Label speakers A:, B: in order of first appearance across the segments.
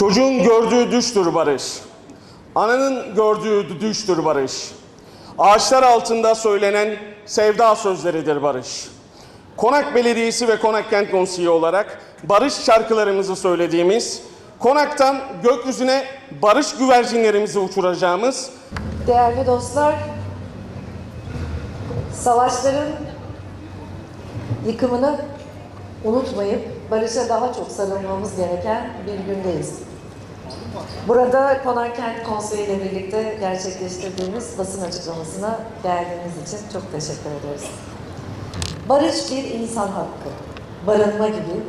A: Çocuğun gördüğü düştür barış. Ananın gördüğü düştür barış. Ağaçlar altında söylenen sevda sözleridir barış. Konak Belediyesi ve Konak Kent Konseyi olarak barış şarkılarımızı söylediğimiz, Konak'tan gökyüzüne barış güvercinlerimizi uçuracağımız
B: Değerli dostlar, savaşların yıkımını unutmayıp barışa daha çok sarılmamız gereken bir gündeyiz. Burada Konak Kent Konseyi ile birlikte gerçekleştirdiğimiz basın açıklamasına geldiğiniz için çok teşekkür ederiz. Barış bir insan hakkı. Barınma gibi,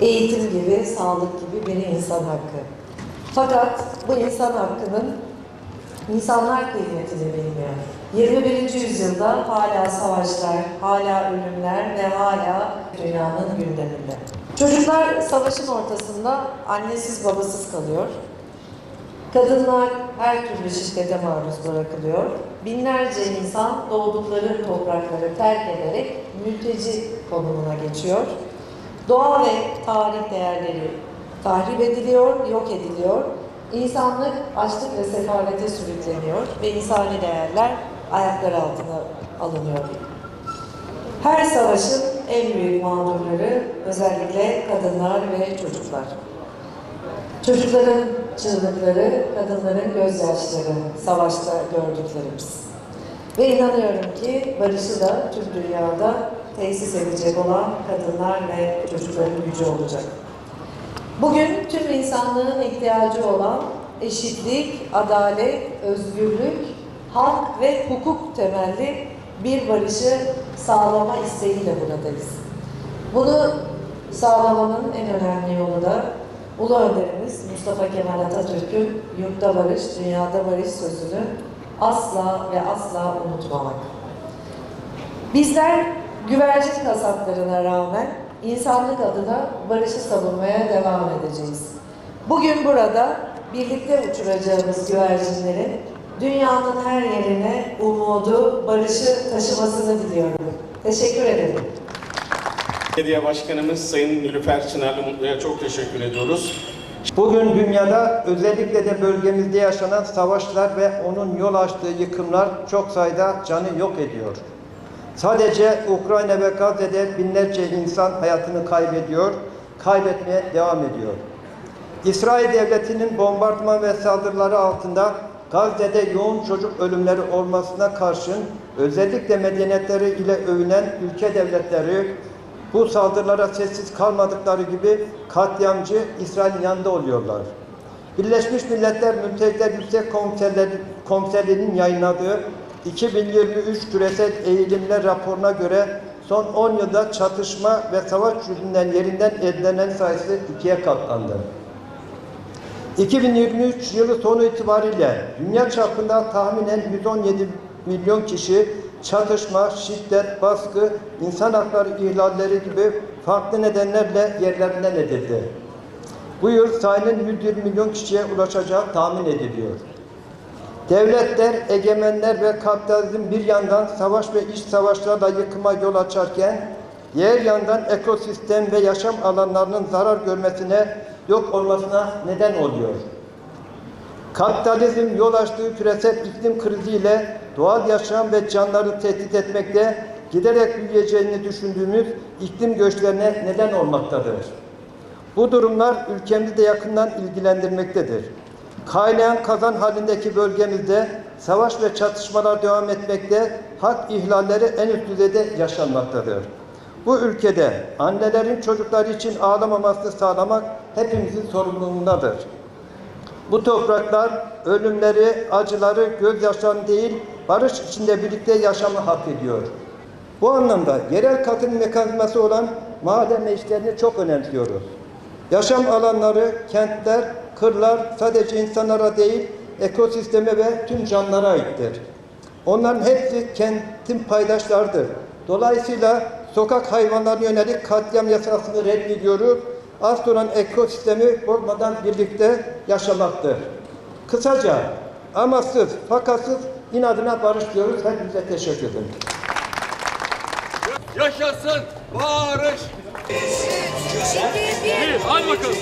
B: eğitim gibi, sağlık gibi bir insan hakkı. Fakat bu insan hakkının İnsanlar kıymetini bilmiyor. 21. yüzyılda hala savaşlar, hala ölümler ve hala dünyanın gündeminde. Çocuklar savaşın ortasında annesiz babasız kalıyor. Kadınlar her türlü şiddete maruz bırakılıyor. Binlerce insan doğdukları toprakları terk ederek mülteci konumuna geçiyor. Doğa ve tarih değerleri tahrip ediliyor, yok ediliyor. İnsanlık açlık ve sefalete sürükleniyor ve insani değerler ayaklar altına alınıyor. Her savaşın en büyük mağdurları özellikle kadınlar ve çocuklar. Çocukların çığlıkları, kadınların gözyaşları savaşta gördüklerimiz. Ve inanıyorum ki barışı da tüm dünyada tesis edecek olan kadınlar ve çocukların gücü olacak. Bugün tüm insanlığın ihtiyacı olan eşitlik, adalet, özgürlük, hak ve hukuk temelli bir barışı sağlama isteğiyle buradayız. Bunu sağlamanın en önemli yolu da Ulu Önderimiz Mustafa Kemal Atatürk'ün yurtta barış, dünyada barış sözünü asla ve asla unutmamak. Bizler güvercin kasaplarına rağmen insanlık adına barışı savunmaya devam edeceğiz. Bugün burada birlikte uçuracağımız güvercinlerin dünyanın her yerine umudu, barışı taşımasını diliyorum. Teşekkür ederim.
A: Belediye Başkanımız Sayın Nilüfer Çınarlı Mutlu'ya çok teşekkür ediyoruz.
C: Bugün dünyada özellikle de bölgemizde yaşanan savaşlar ve onun yol açtığı yıkımlar çok sayıda canı yok ediyor. Sadece Ukrayna ve Gazze'de binlerce insan hayatını kaybediyor, kaybetmeye devam ediyor. İsrail devletinin bombardıman ve saldırıları altında Gazze'de yoğun çocuk ölümleri olmasına karşın özellikle medeniyetleri ile övünen ülke devletleri bu saldırılara sessiz kalmadıkları gibi katliamcı İsrail'in yanında oluyorlar. Birleşmiş Milletler Mülteciler Yüksek Komiserliği'nin yayınladığı 2023 küresel eğilimler raporuna göre son 10 yılda çatışma ve savaş yüzünden yerinden edilen sayısı ikiye katlandı. 2023 yılı sonu itibariyle dünya çapında tahminen 117 milyon kişi çatışma, şiddet, baskı, insan hakları ihlalleri gibi farklı nedenlerle yerlerinden edildi. Bu yıl sayının 120 milyon kişiye ulaşacağı tahmin ediliyor. Devletler, egemenler ve kapitalizm bir yandan savaş ve iç savaşlarla yıkıma yol açarken, diğer yandan ekosistem ve yaşam alanlarının zarar görmesine, yok olmasına neden oluyor. Kapitalizm yol açtığı küresel iklim kriziyle doğal yaşam ve canları tehdit etmekte, giderek büyüyeceğini düşündüğümüz iklim göçlerine neden olmaktadır. Bu durumlar ülkemizi de yakından ilgilendirmektedir. Kaynayan kazan halindeki bölgemizde savaş ve çatışmalar devam etmekte, hak ihlalleri en üst düzeyde yaşanmaktadır. Bu ülkede annelerin çocukları için ağlamamasını sağlamak hepimizin sorumluluğundadır. Bu topraklar ölümleri, acıları, gözyaşlarını değil, barış içinde birlikte yaşamı hak ediyor. Bu anlamda yerel katılım mekanizması olan mahalle meclislerini çok önemsiyoruz. Yaşam alanları, kentler, kırlar sadece insanlara değil, ekosisteme ve tüm canlılara aittir. Onların hepsi kentin paydaşlarıdır. Dolayısıyla sokak hayvanlarına yönelik katliam yasasını reddediyoruz. Asıl olan ekosistemi bozmadan birlikte yaşamaktır. Kısaca amaçsız, fakatsız inadına barış diyoruz. Hepinize teşekkür ederim.
D: Yaşasın barış. Bir, hadi bakalım.